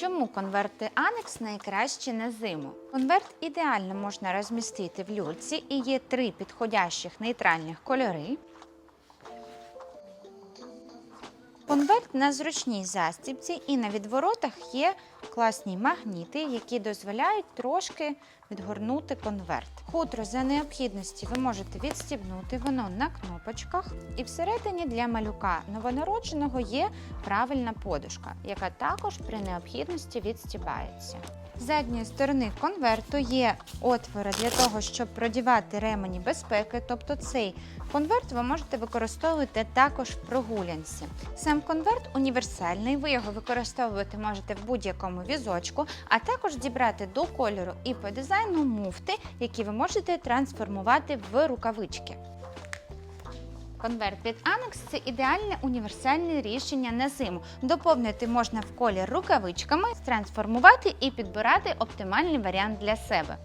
Чому конверти Анекс найкращі на зиму? Конверт ідеально можна розмістити в люльці і є три підходящих нейтральних кольори. Конверт на зручній застібці і на відворотах є класні магніти, які дозволяють трошки відгорнути конверт. Хутро за необхідності ви можете відстібнути, воно на кнопочках. І всередині для малюка новонародженого є правильна подушка, яка також при необхідності відстібається. З задньої сторони конверту є отвори для того, щоб продівати ремені безпеки, тобто цей конверт ви можете використовувати також в прогулянці. Сам конверт універсальний, ви його використовувати можете в будь-якому візочку, а також дібрати до кольору і по дизайну муфти, які ви можете трансформувати в рукавички. Конверт від Annex – це ідеальне універсальне рішення на зиму. Доповнити можна в колір рукавичками, трансформувати і підбирати оптимальний варіант для себе.